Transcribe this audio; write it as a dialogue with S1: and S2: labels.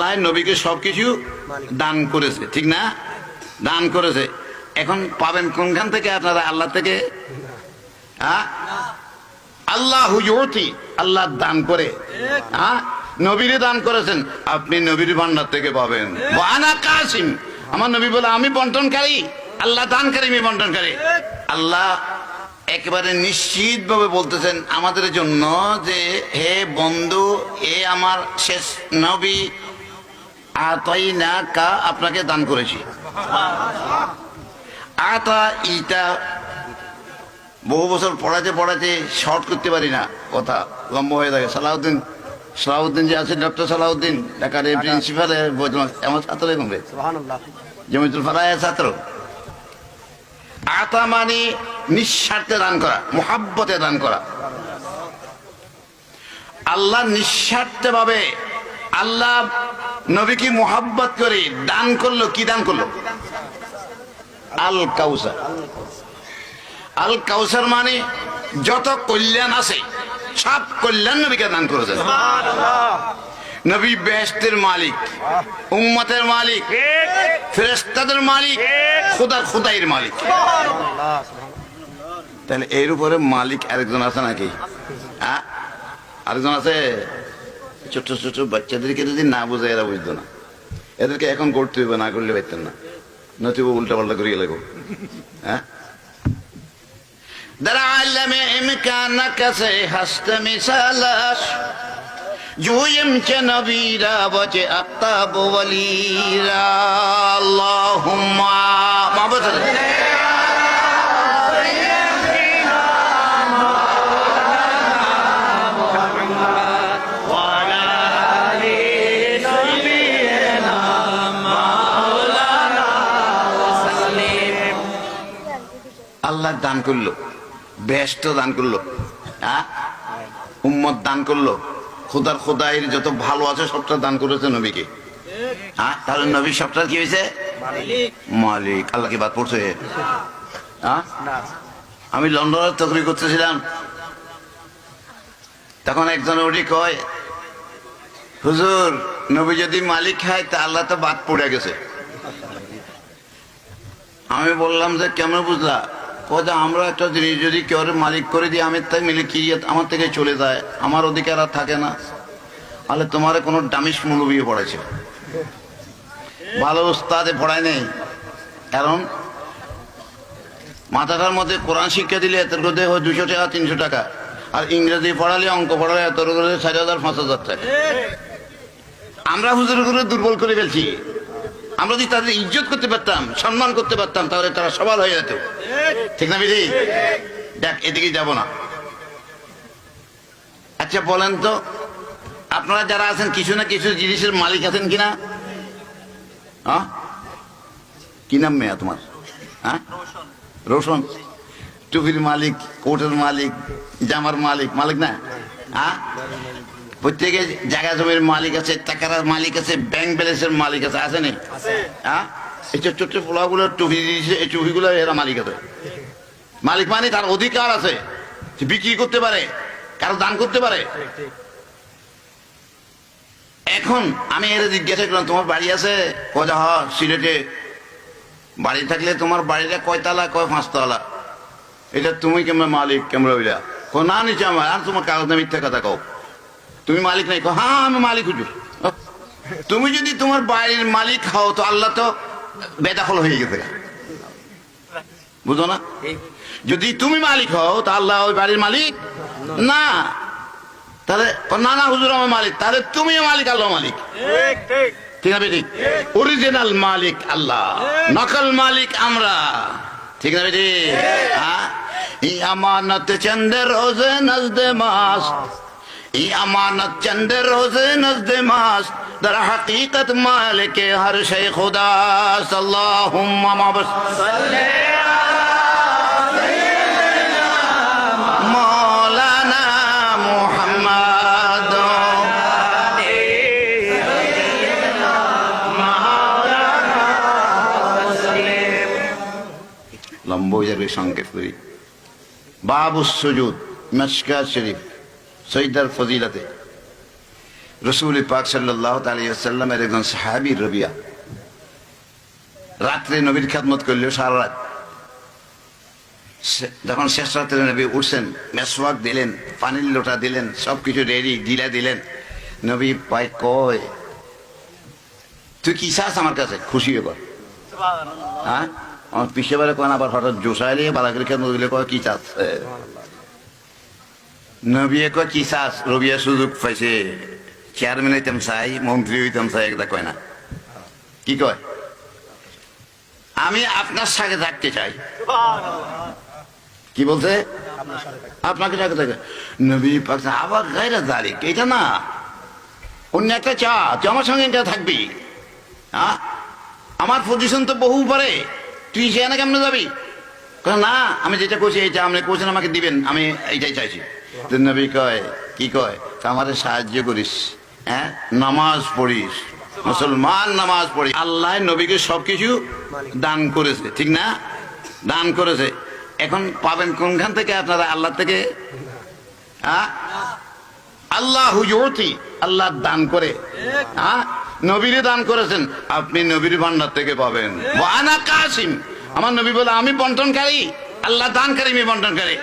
S1: আল্লাহ নবীকে সবকিছু দান করেছে ঠিক না? দান করেছে। এখন পাবেন কোনখান থেকে আপনারা? আল্লাহ থেকে? হ্যাঁ আল্লাহ আল্লাহ দান করে। হ্যাঁ নবীরে দান করেছেন আপনি নবীর ভান্ডার থেকে পাবেন। আনা কাসিম। আমার নবী বলে আমি বন্টনকারী। আল্লাহ দানকারী আমি বন্টনকারী। আল্লাহ একেবারে নিশ্চিত ভাবে বলতেছেন আমাদের জন্য যে হে বন্ধু এ আমার শেষ নবী আতাই না কা আপনাকে দান করেছি। আতা ইটা বহু বছর পড়াতে পড়াতে শর্ট করতে পারি না কথা লম্বা হয়ে থাকে। সালাউদ্দিন সালাউদ্দিন যে আছে ডক্টর সালাউদ্দিন ঢাকার প্রিন্সিপাল এমন ছাত্র এরকম জমিতুল ফালায় ছাত্র। আতা মানে নিঃস্বার্থে দান করা মোহাব্বতে দান করা। আল্লাহ নিঃস্বার্থে ভাবে আল্লাহ নবীকে মোহাব্বত করে দান করল কি দান করল? আল কাউসার। আল কাউসার মানে যত কল্যাণ আছে সব কল্যাণ নবীকে দান করেছেন। নবী বেহেস্তের মালিক উম্মতের মালিক ফেরেস্তাদের মালিক খুদা খুদাইয়ের মালিক। তাহলে এর উপরে মালিক আরেকজন আছে নাকি? হ্যাঁ? আরেকজন আছে? ছোট ছোট বাচ্চাদেরকে যদি না বোঝে এরা বুঝতো না এদেরকে এখন করতে হবে না করলে পারতেন না নতুবা উল্টা পাল্টা করিয়ে লাগো হ্যাঁ در عالم امکانک سے هست مثالش جویم که نبی را بچه اقتاب ولی আল্লাহ দান করল বেহেস্ত দান করল হ্যাঁ? উম্মত দান করল, খুদার খুদাইয়ের যত ভালো আছে সবটা দান করেছে নবীকে। হ্যাঁ? তাহলে নবী সবটা কি হয়েছে? মালিক। বাদ পড়ছে? হ্যাঁ? আমি লন্ডনের চাকরি করতেছিলাম। তখন একজন ওটি কয়, হুজুর, নবী যদি মালিক খায় তা আল্লাহ তো বাদ পড়ে গেছে। আমি বললাম যে কেমন বুঝলা? কথা আমরা একটা জিনিস যদি কেউ মালিক করে দিই আমি তাই মিলে কি আমার থেকে চলে যায়, আমার অধিকার আর থাকে না। তাহলে তোমার কোনো ডামিস মূলবিয়ে পড়েছে? ভালো উস্তাদে পড়ায় নেই। কারণ মাথাটার মধ্যে কোরআন শিক্ষা দিলে এত করে হয় দুশো টাকা, তিনশো টাকা। আর ইংরেজি পড়ালে অঙ্ক পড়ালে এত করে চার হাজার, পাঁচ হাজার টাকা। আমরা হুজুর করে দুর্বল করে ফেলছি। আমরা যদি তাদের ইজ্জত করতে পারতাম, সম্মান করতে পারতাম, তাহলে তারা সবার হয়ে যেত। ঠিক না বিধি? দেখ, এদিকে যাব না। আচ্ছা বলেন তো, আপনারা যারা আছেন, কিছু না কিছু জিনিসের মালিক আছেন কিনা? কি নাম মেয়া তোমার? হ্যাঁ রোশন। টুপির মালিক, কোটের মালিক, জামার মালিক মালিক না? হ্যাঁ প্রত্যেকে জায়গা জমির মালিক আছে, টাকার মালিক আছে ব্যাংক ব্যালেন্সের মালিক আছে আছে নি? হ্যাঁ এই ছোট ছোট্ট পোলাগুলো টুপি দিয়েছে এই টুপিগুলো এরা মালিক আছে। মালিক মানে তার অধিকার আছে বিক্রি করতে পারে কারও দান করতে পারে এখন আমি এর জিজ্ঞাসা করলাম তোমার বাড়ি আছে? কজা হ সিলেটে বাড়ি থাকলে তোমার বাড়িটা কয়তলা কয় পাঁচতলা এটা তুমি কেমন মালিক, কেমন হইলা? কো না, নিচে আমার আর তোমার কাগজ মিথ্যা কথা কও। তুমি মালিক নাই কো হ্যাঁ আমি মালিক হুজুর তুমি যদি তোমার বাড়ির মালিক হও, তো আল্লাহ তো বেদাখল হয়ে গেছে। বুঝো না? যদি তুমি মালিক হও তা আল্লাহ ওই বাড়ির মালিক? না। তাহলে না না হুজুর আমার মালিক তাহলে তুমিও মালিক আল্লাহ মালিক। ঠিক আছে ঠিক অরিজিনাল মালিক আল্লাহ। নকল মালিক আমরা। ঠিক আছে বেটি হ্যাঁ? ই আমানত চন্দ্র রোজে নজদে মাস। ই আমানত চন্দ্র রোজে নজদে মাস। در حقیقت مالک ہر شے خدا اللہم مبس صلی مولانا محمد লম্ব যাবে সংকেত করি বাবু সুজুদ মেসকা শরীফ সৈদার ফজিলাতে রসুল পাক সাল্লাহ তালিয়াল্লামের একজন সাহাবি রবিয়া। রাত্রে নবীর খ্যাতমত করল সারা রাত। যখন শেষ রাত্রে নবী উঠছেন মেসওয়াক দিলেন পানির লোটা দিলেন সব কিছু রেডি দিলা দিলেন। নবী পাই কয় তুই কি চাস আমার কাছে? খুশি কর হ্যাঁ? আমার পিছিয়ে বেড়ে কোন আবার হঠাৎ জোসাইলে বালাকের খেতমত দিলে কয় কি চাস? নবিয়ে কয় কি চাস? রবিয়া সুযোগ পাইছে। চেয়ারম্যান হইতাম চাই, মন্ত্রী হইতাম চাই একটা কয় না। কি কয়? আমি আপনার সাথে থাকতে চাই। কি বলছে? আপনাকে সাথে থাকে নবী পাক আবার গাইরা দাঁড়ি এটা না। অন্য একটা চা, তুই আমার সঙ্গে এটা থাকবি? হ্যাঁ? আমার পজিশন তো বহু পারে তুই সেখানে কেমনে যাবি? না, আমি যেটা করছি এইটা, আপনি কোচেন আমাকে দিবেন, আমি এইটাই চাইছি। নবী কয়, কি কয়? আমাদের সাহায্য করিস। হ্যাঁ? নামাজ পড়িস মুসলমান নামাজ পড়ি। আল্লাহ নবীকে সবকিছু দান করেছে, ঠিক না? দান করেছে। এখন পাবেন কোনখান থেকে আপনারা? আল্লাহ থেকে? হ্যাঁ? আল্লাহ আল্লাহ দান করে। হ্যাঁ? নবীরে দান করেছেন, আপনি নবীর ভান্ডার থেকে পাবেন। আমার নবী বলে, আমি বন্টনকারী। আল্লাহ দানকারী, আমি বন্টনকারী।